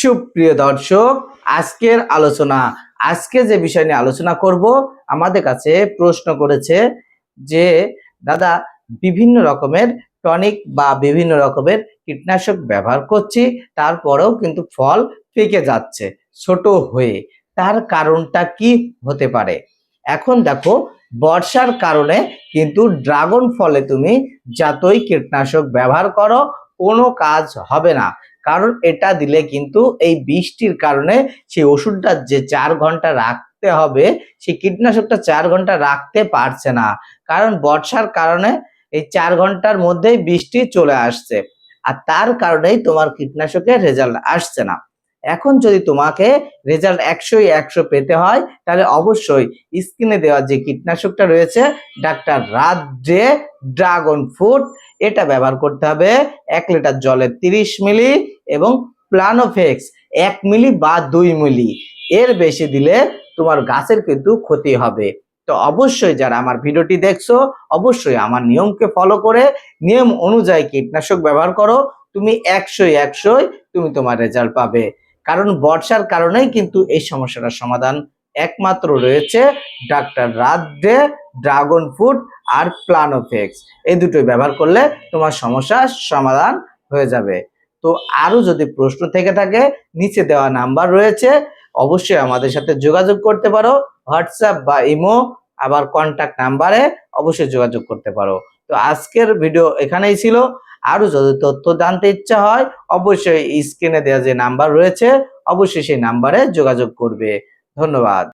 সুপ্রিয় দর্শক, আজকের আলোচনা, আজকে যে বিষয় নিয়ে আলোচনা করব, আমাদের কাছে প্রশ্ন করেছে যে, দাদা, বিভিন্ন রকমের টনিক বা বিভিন্ন রকমের কীটনাশক ব্যবহার করছি, তারপরেও কিন্তু ফল পেকে যাচ্ছে ছোট হয়ে। তার কারণটা কি হতে পারে? এখন দেখো, বর্ষার কারণে কিন্তু ড্রাগন ফলে তুমি যতই কীটনাশক ব্যবহার করো, কোনো কাজ হবে না। কারণ এটা দিলে কিন্তু এই বৃষ্টির কারণে সেই ওষুধটা যে চার ঘণ্টা রাখতে হবে, সেই কীটনাশকটা চার ঘণ্টা রাখতে পারছে না। কারণ বর্ষার কারণে এই চার ঘণ্টার মধ্যেই বৃষ্টি চলে আসছে। আর তার কারণেই তোমার কীটনাশকের রেজাল্ট আসছে না। এখন যদি তোমাকে রেজাল্ট একশোই একশো পেতে হয়, তাহলে অবশ্যই স্ক্রিনে দেওয়া যে কীটনাশকটা রয়েছে, ডাক্তার রাজ্যে ড্রাগন ফ্রুট, এটা ব্যবহার করতে হবে এক লিটার জলে তিরিশ মিলি এবং প্লানোফেক্স এক মিলি বা দুই মিলি। এর বেশি দিলে তোমার গাছের কিন্তু ক্ষতি হবে। তো অবশ্যই যারা আমার ভিডিওটি দেখছ, অবশ্যই আমার নিয়মকে ফলো করে নিয়ম অনুযায়ী কীটনাশক ব্যবহার করো। তুমি একশোই একশোই তুমি তোমার রেজাল্ট পাবে। কারণ বর্ষার কারণেই কিন্তু এই সমস্যাটার সমাধান একমাত্র রয়েছে ডাক্তার রাধে ড্রাগন ফ্রুট আর প্লানোফেক্স। এই দুটোই ব্যবহার করলে তোমার সমস্যার সমাধান হয়ে যাবে। তো আরও যদি প্রশ্ন থেকে থাকে, নিচে দেওয়া নাম্বার রয়েছে। অবশ্যই আমাদের সাথে যোগাযোগ করতে পারো। হোয়াটসঅ্যাপ বা ইমো, আবার কন্ট্যাক্ট নাম্বারে অবশ্যই যোগাযোগ করতে পারো। তো আজকের ভিডিও এখানেই ছিল। আরও যদি তথ্য জানতে ইচ্ছা হয়, অবশ্যই স্ক্রিনে দেওয়া যে নাম্বার রয়েছে, অবশ্যই সেই নাম্বারে যোগাযোগ করবে। ধন্যবাদ।